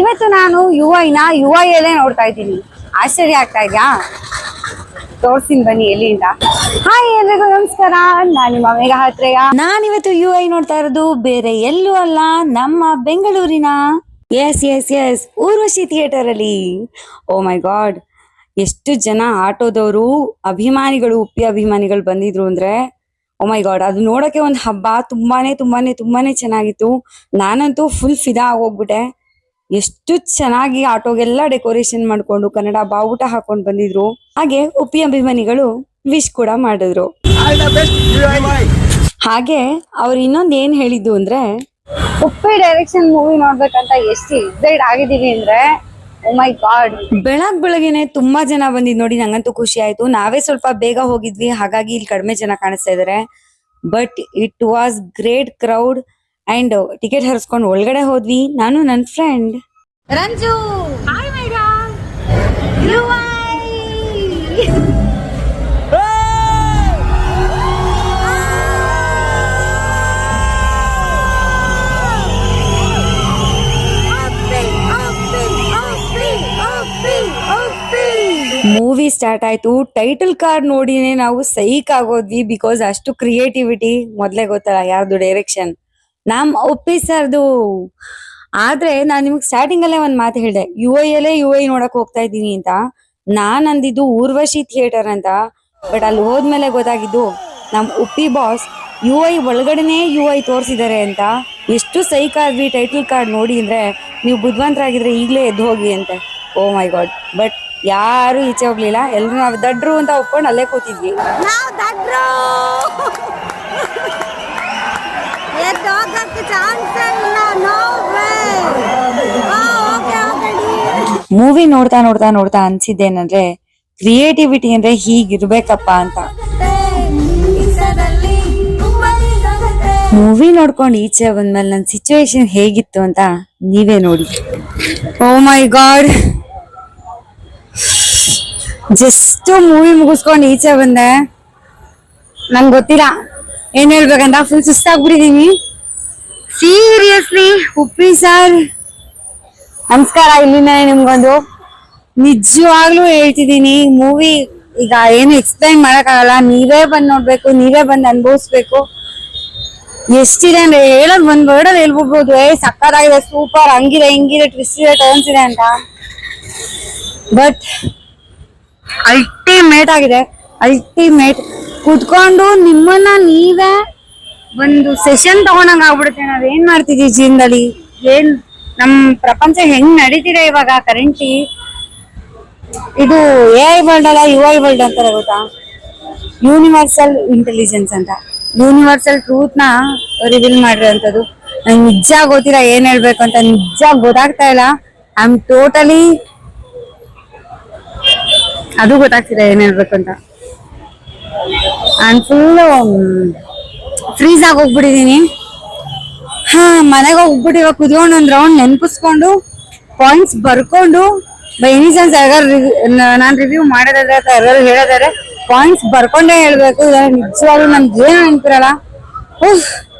ಇವತ್ತು ನಾನು ಯುವ ಇನ ಯುವ ಎಲೆ ನೋಡ್ತಾ ಇದ್ದೀನಿ. ಆಶ್ಚರ್ಯ ಆಗ್ತಾ ಇದೆಯಾ? ತೋರ್ಸಿನ್ ಬನ್ನಿ ಎಲ್ಲಿಂದ. ಹಾಯ್ ಎಲ್ರಿಗೂ ನಮಸ್ಕಾರ. ನಾನು ನಿಮ್ಮ ಮೇಘ ಹತ್ರೆಯ. ನಾನಿವತ್ತು ಯು ಐ ನೋಡ್ತಾ ಇರೋದು ಬೇರೆ ಎಲ್ಲೂ ಅಲ್ಲ, ನಮ್ಮ ಬೆಂಗಳೂರಿನ. S S S Urvashi theatre ಅಲ್ಲಿ. ಓ ಮೈ ಗಾಡ್ ಎಷ್ಟು ಜನ ಆಟೋದವರು, ಅಭಿಮಾನಿಗಳು, ಉಪ್ಪಿ ಅಭಿಮಾನಿಗಳು ಬಂದಿದ್ರು ಅಂದ್ರೆ ಓ ಮೈ ಗಾಡ್ ಅದು ನೋಡಕ್ಕೆ ಒಂದು ಹಬ್ಬ, ತುಂಬಾನೇ ತುಂಬಾನೇ ತುಂಬಾನೇ ಚೆನ್ನಾಗಿತ್ತು. ನಾನಂತೂ ಫುಲ್ ಫಿದಾ ಆಗೋಗ್ಬಿಟ್ಟೆ ಎಷ್ಟು ಚೆನ್ನಾಗಿ ಆಟೋಗೆಲ್ಲ ಡೆಕೋರೇಷನ್ ಮಾಡ್ಕೊಂಡು ಕನ್ನಡ ಬಾವುಟ ಹಾಕೊಂಡು ಬಂದಿದ್ರು. ಹಾಗೆ ಉಪಿ ಅಭಿಮಾನಿಗಳು ವಿಶ್ ಕೂಡ ಮಾಡಿದ್ರು. ಹಾಗೆ ಅವ್ರು ಇನ್ನೊಂದ್ ಏನ್ ಹೇಳಿದ್ದು ಅಂದ್ರೆ ಉಪ್ಪಿ ಡೈರೆಕ್ಷನ್ ಮೂವಿ ನೋಡ್ಬೇಕಂತ ಎಷ್ಟು ಎಕ್ಸೈಟ್ ಆಗಿದೀವಿ ಅಂದ್ರೆ ಗಾಡ್ ಬೆಳಗ್ ಬೆಳಗ್ಗೆನೆ ತುಂಬಾ ಜನ ಬಂದಿದ್ ನೋಡಿ ನಂಗಂತೂ ಖುಷಿ ಆಯ್ತು. ನಾವೇ ಸ್ವಲ್ಪ ಬೇಗ ಹೋಗಿದ್ವಿ ಹಾಗಾಗಿ ಇಲ್ಲಿ ಕಡಿಮೆ ಜನ ಕಾಣಿಸ್ತಾ ಇದಾರೆ. But it was great crowd and ticket ಹರಿಸ್ಕೊಂಡು ಒಳಗಡೆ ಹೋದ್ವಿ. ನಾನು ನನ್ನ ಫ್ರೆಂಡ್ ರಂಜು! ಮೂವಿ ಸ್ಟಾರ್ಟ್ ಆಯ್ತು. ಟೈಟಲ್ ಕಾರ್ಡ್ ನೋಡಿನೇ ನಾವು ಸೈಕ್ ಆಗೋದ್ವಿ ಬಿಕಾಸ್ ಅಷ್ಟು ಕ್ರಿಯೇಟಿವಿಟಿ ಮೊದ್ಲೇ ಗೊತ್ತಲ್ಲ ಯಾರ್ದು ಡೈರೆಕ್ಷನ್ ನಮ್ ಒಪ್ಪಿ ಸರ್ದು. ಆದ್ರೆ ನಾನ್ ನಿಮ್ಗೆ ಸ್ಟಾರ್ಟಿಂಗ್ ಅಲ್ಲೇ ಒಂದ್ ಮಾತು ಹೇಳ್ದೆ. ಯು ಐ ಅಲ್ಲೇ ಯು ಐ ನೋಡಕ್ ಹೋಗ್ತಾ ಇದ್ದೀನಿ ಅಂತ. ನಾನ್ ಅಂದಿದ್ದು ಊರ್ವಶಿ ಥಿಯೇಟರ್ ಅಂತ. ಬಟ್ ಅಲ್ಲಿ ಹೋದ್ಮೇಲೆ ಗೊತ್ತಾಗಿದ್ದು ನಮ್ ಉಪ್ಪಿ ಬಾಸ್ ಯು ಐ ಒಳಗಡೆನೆ ಯು ಐ ತೋರಿಸಿದ್ದಾರೆ ಅಂತ. ಎಷ್ಟು ಸೈಕ್ ಆದ್ವಿ ಟೈಟಲ್ ಕಾರ್ಡ್ ನೋಡಿ ಅಂದ್ರೆ ನೀವು ಬುದ್ಧಿವಂತರಾಗಿದ್ರೆ ಈಗಲೇ ಎದ್ದು ಹೋಗಿ ಅಂತೆ. ಓ ಮೈ ಗಾಡ್ ಬಟ್ ಯಾರು ಈಚೆ ಹೋಗ್ಲಿಲ್ಲ. ಎಲ್ರು ನಾವು ದಡ್ರು ಅಂತ ಒಪ್ಕೊಂಡು ಅಲ್ಲೇ ಕೂತಿದ್ವಿ. ಮೂವಿ ನೋಡ್ತಾ ನೋಡ್ತಾ ನೋಡ್ತಾ ಅನ್ಸಿದ್ದೇನಂದ್ರೆ ಕ್ರಿಯೇಟಿವಿಟಿ ಅಂದ್ರೆ ಹೀಗಿರ್ಬೇಕಪ್ಪ ಅಂತ. ಮೂವಿ ನೋಡ್ಕೊಂಡು ಈಚೆ ಬಂದ್ಮೇಲೆ ನನ್ನ ಸಿಚುವೇಶನ್ ಹೇಗಿತ್ತು ಅಂತ ನೀವೇ ನೋಡಿ. Oh my god just movie ಮುಗಿಸ್ಕೊಂಡು ಈಚೆ ಬಂದೆ. ನಂಗೆ ಗೊತ್ತಿಲ್ಲ. ಏನ್ ಹೇಳ್ಬೇಕಂತ ಫುಲ್ ಸುಸ್ತಾಗ್ಬಿಟ್ಟಿದೀನಿ ಸೀರಿಯಸ್ಲಿ ಉಪ್ಪಿ ಸರ್. ನಮಸ್ಕಾರ ಇಲ್ಲಿಂದ ನಿಮ್ಗೊಂದು ನಿಜವಾಗ್ಲೂ ಹೇಳ್ತಿದೀನಿ. ಮೂವಿ ಈಗ ಏನು ಎಕ್ಸ್ಪ್ಲೈನ್ ಮಾಡೋಕ್ಕಾಗಲ್ಲ. ನೀವೇ ಬಂದು ನೋಡ್ಬೇಕು, ನೀವೇ ಬಂದು ಅನ್ಭವಿಸ್ಬೇಕು. ಎಷ್ಟಿದೆ ಅಂದ್ರೆ ಹೇಳೋದ್ ಒಂದ್ ವರ್ಡ್ ಅಲ್ಲಿ ಹೇಳ್ಬಿಡ್ಬೋದು. ಏ, ಸಕ್ಕತ್ತಾಗಿದೆ ಸೂಪರ್ ಹಂಗಿದೆ, ಹಿಂಗಿದೆ ಟ್ವಿಸ್ಟ್ ಇದೆ ಟರ್ನ್ಸ್ ಇದೆ ಅಂತ. ಬಟ್ ಅಲ್ಟಿಮೇಟ್ ಆಗಿದೆ. ಅಲ್ಟಿಮೇಟ್ ಕುತ್ಕೊಂಡು ನಿಮ್ಮನ್ನ ನೀವೇ ಒಂದು ಸೆಷನ್ ತಗೊಂಡಂಗ ಆಗ್ಬಿಡುತ್ತೆ. ನಾವ್ ಏನ್ ಮಾಡ್ತಿದೀವಿ ಜೀವನದಲ್ಲಿ? ಏನ್ ನಮ್ ಪ್ರಪಂಚ ಹೆಂಗ್ ನಡೀತಿದೆ ಇವಾಗ ಕರೆಂಟಿ ಇದು ಎ ಐ ವರ್ಲ್ಡ್ ಅಲ್ಲ ಯು ಐ ವರ್ಲ್ಡ್ ಅಂತಾರೆ ಗೊತ್ತಾ? ಯೂನಿವರ್ಸಲ್ ಇಂಟೆಲಿಜೆನ್ಸ್ ಅಂತ. ಯೂನಿವರ್ಸಲ್ ಟ್ರೂತ್ನ ರಿವೀಲ್ ಮಾಡಿರೋಂಥದ್ದು ನಂಗೆ ನಿಜ ಗೊತ್ತಿಲ್ಲ ಏನ್ ಹೇಳ್ಬೇಕು ಅಂತ. ನಿಜ ಗೊತ್ತಾಗ್ತಾ ಇಲ್ಲ. ಐ ಆಮ್ ಟೋಟಲಿ ಅದು ಗೊತ್ತಾಗ್ತಿಲ್ಲ ಏನ್ ಹೇಳ್ಬೇಕು ಅಂತ. ನಾನು ಫುಲ್ಲು ಫ್ರೀಸ್ ಆಗಿ ಹೋಗ್ಬಿಟ್ಟಿದ್ದೀನಿ ಹಾ, ಮನೆಗೆ ಹೋಗ್ಬಿಟ್ಟು ಇವಾಗ ಕುತ್ಕೊಂಡು ಒಂದು ರೌಂಡ್ ನೆನಪಿಸ್ಕೊಂಡು ಪಾಯಿಂಟ್ಸ್ ಬರ್ಕೊಂಡು, ಬೈ ಎನಿ ಚಾನ್ಸ್ ಯಾರು ನಾನು ರಿವ್ಯೂ ಮಾಡೋದಾದ್ರೆ ಅಥವಾ ಯಾರು ಹೇಳೋದಾದ್ರೆ ಪಾಯಿಂಟ್ಸ್ ಬರ್ಕೊಂಡೇ ಹೇಳ್ಬೇಕು. ನಿಜವಾಗ್ಲೂ ನಮ್ಗೆ ಏನು ಅಂತಿರಲ್ಲ ಉಫ್.